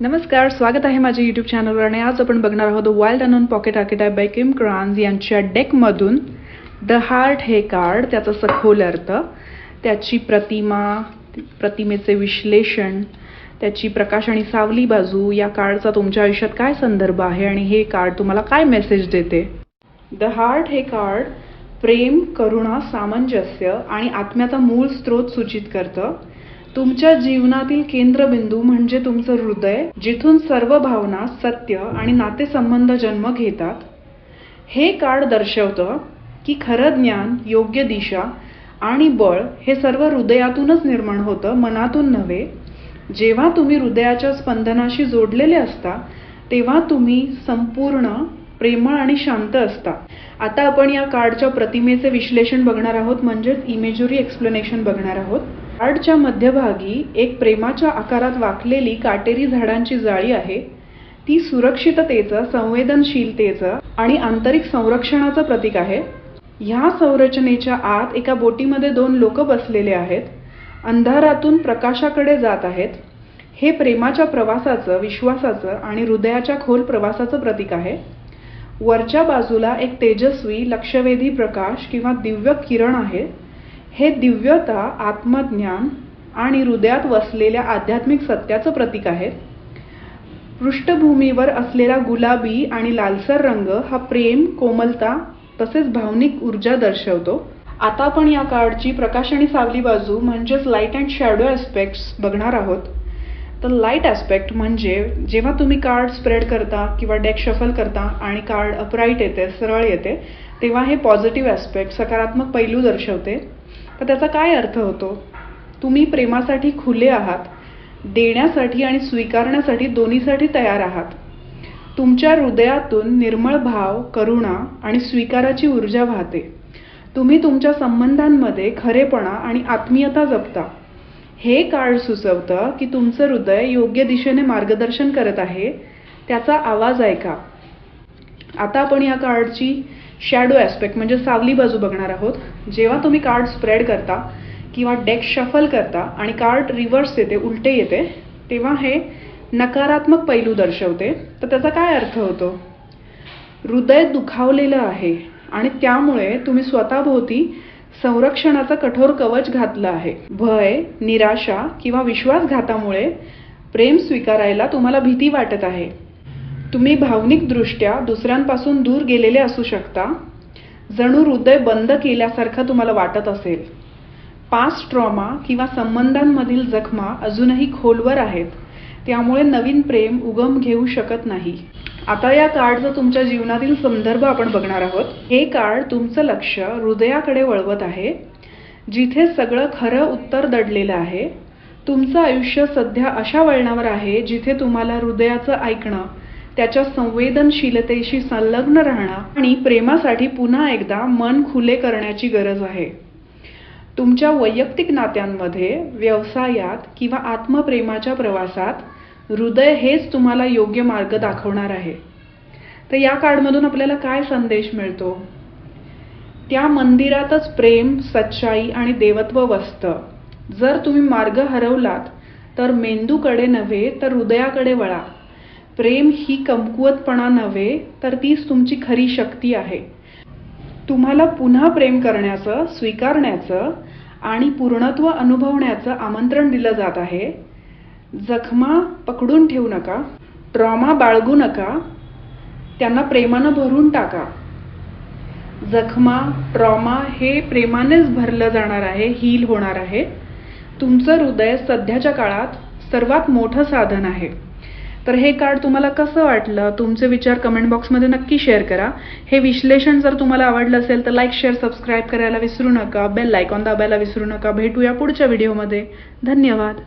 नमस्कार स्वागत आहे माझ्या यूट्यूब चॅनलवर आणि आज आपण बघणार आहोत wild unknown pocket archetype by Kim Krans यांच्या डेकमधून द हार्ट हे कार्ड त्याचा सखोल अर्थ त्याची प्रतिमा प्रतिमेचे विश्लेषण त्याची प्रकाश आणि सावली बाजू या कार्डचा तुमच्या आयुष्यात काय संदर्भ आहे आणि हे कार्ड तुम्हाला काय मेसेज देते? द हार्ट हे कार्ड प्रेम करुणा सामंजस्य आणि आत्म्याचा मूळ स्रोत सूचित करतं. तुमच्या जीवनातील केंद्रबिंदू म्हणजे तुमचं हृदय जिथून सर्व भावना सत्य आणि नातेसंबंध जन्म घेतात. हे कार्ड दर्शवतं की खरं ज्ञान योग्य दिशा आणि बळ हे सर्व हृदयातूनच निर्माण होतं मनातून नव्हे. जेव्हा तुम्ही हृदयाच्या स्पंदनाशी जोडलेले असता तेव्हा तुम्ही संपूर्ण प्रेमळ आणि शांत असता. आता आपण या कार्डच्या प्रतिमेचे विश्लेषण बघणार आहोत म्हणजेच इमेजरी एक्सप्लेनेशन बघणार आहोत. कार्डच्या मध्यभागी एक प्रेमाच्या आकारात वाकलेली काटेरी झाडांची जाळी आहे. ती सुरक्षिततेचं संवेदनशीलतेचं आणि आंतरिक संरक्षणाचं प्रतीक आहे. ह्या संरचनेच्या आत एका बोटीमध्ये दोन लोक बसलेले आहेत. अंधारातून प्रकाशाकडे जात आहेत. हे प्रेमाच्या प्रवासाचं विश्वासाचं आणि हृदयाच्या खोल प्रवासाचं प्रतीक आहे. वरच्या बाजूला एक तेजस्वी लक्षवेधी प्रकाश किंवा दिव्य किरण आहे. हे दिव्यता आत्मज्ञान आणि हृदयात वसलेल्या आध्यात्मिक सत्याचं प्रतीक आहे. पृष्ठभूमीवर असलेला गुलाबी आणि लालसर रंग हा प्रेम कोमलता तसेच भावनिक ऊर्जा दर्शवतो. आता आपण या कार्डची प्रकाश आणि सावली बाजू म्हणजेच लाइट अँड शॅडो ॲस्पेक्ट्स बघणार आहोत. तर लाइट ॲस्पेक्ट म्हणजे जेव्हा तुम्ही कार्ड स्प्रेड करता किंवा डेक शफल करता आणि कार्ड अपराईट येते सरळ येते तेव्हा हे पॉझिटिव्ह ॲस्पेक्ट सकारात्मक पैलू दर्शवते. तर त्याचा काय अर्थ होतो? तुम्ही प्रेमासाठी खुले आहात देण्यासाठी आणि स्वीकारण्यासाठी दोन्हीसाठी तयार आहात. तुमच्या हृदयातून निर्मळ भाव करुणा आणि स्वीकाराची ऊर्जा वाहते. तुम्ही तुमच्या संबंधांमध्ये खरेपणा आणि आत्मीयता जपता. हे कार्ड सुचवतं की तुमचं हृदय योग्य दिशेने मार्गदर्शन करत आहे त्याचा आवाज ऐका. आता आपण या कार्डची शॅडो ॲस्पेक्ट म्हणजे सावली बाजू बघणार आहोत. जेव्हा तुम्ही कार्ड स्प्रेड करता किंवा डेक शफल करता आणि कार्ड रिव्हर्स येते उलटे येते तेव्हा हे नकारात्मक पैलू दर्शवते. तर त्याचा काय अर्थ होतो? हृदय दुखावलेलं आहे आणि त्यामुळे तुम्ही स्वतःभोवती संरक्षणाचं कठोर कवच घातलं आहे. भय निराशा किंवा विश्वासघातामुळे प्रेम स्वीकारायला तुम्हाला भीती वाटत आहे. तुम्ही भावनिकदृष्ट्या दुसऱ्यांपासून दूर गेलेले असू शकता. जणू हृदय बंद केल्यासारखं तुम्हाला वाटत असेल. पास्ट ट्रॉमा किंवा संबंधांमधील जखमा अजूनही खोलवर आहेत. त्यामुळे नवीन प्रेम उगम घेऊ शकत नाही. आता या कार्डचा तुमच्या जीवनातील संदर्भ आपण बघणार आहोत. हे कार्ड तुमचं लक्ष हृदयाकडे वळवत आहे. जिथे सगळं खरं उत्तर दडलेलं आहे. तुमचं आयुष्य सध्या अशा वळणावर आहे जिथे तुम्हाला हृदयाचं ऐकणं त्याच्या संवेदनशीलतेशी संलग्न राहणं आणि प्रेमासाठी पुन्हा एकदा मन खुले करण्याची गरज आहे. तुमच्या वैयक्तिक नात्यांमध्ये व्यवसायात किंवा आत्मप्रेमाच्या प्रवासात हृदय हेच तुम्हाला योग्य मार्ग दाखवणार आहे. तर या कार्डमधून आपल्याला काय संदेश मिळतो? त्या मंदिरातच प्रेम सच्चाई आणि देवत्व वसतं. जर तुम्ही मार्ग हरवलात तर मेंदूकडे नव्हे तर हृदयाकडे वळा. प्रेम ही कमकुवतपणा नव्हे तर तीच तुमची खरी शक्ती आहे. तुम्हाला पुन्हा प्रेम करण्याचं स्वीकारण्याचं आणि पूर्णत्व अनुभवण्याचं आमंत्रण दिलं जात आहे. जखमा पकडून ठेवू नका. ट्रॉमा बाळगू नका. त्यांना प्रेमानं भरून टाका. जखमा ट्रॉमा हे प्रेमानेच भरलं जाणार आहे हील होणार आहे. तुमचं हृदय सध्याच्या काळात सर्वात मोठं साधन आहे. तर हे कार्ड तुम्हाला कसं वाटलं? तुमचे विचार कमेंट बॉक्समध्ये नक्की शेअर करा. हे विश्लेषण जर तुम्हाला आवडलं असेल तर लाईक शेअर सबस्क्राईब करायला विसरू नका. बेल आयकॉन दाबायला विसरू नका. भेटूया पुढच्या व्हिडिओमध्ये धन्यवाद.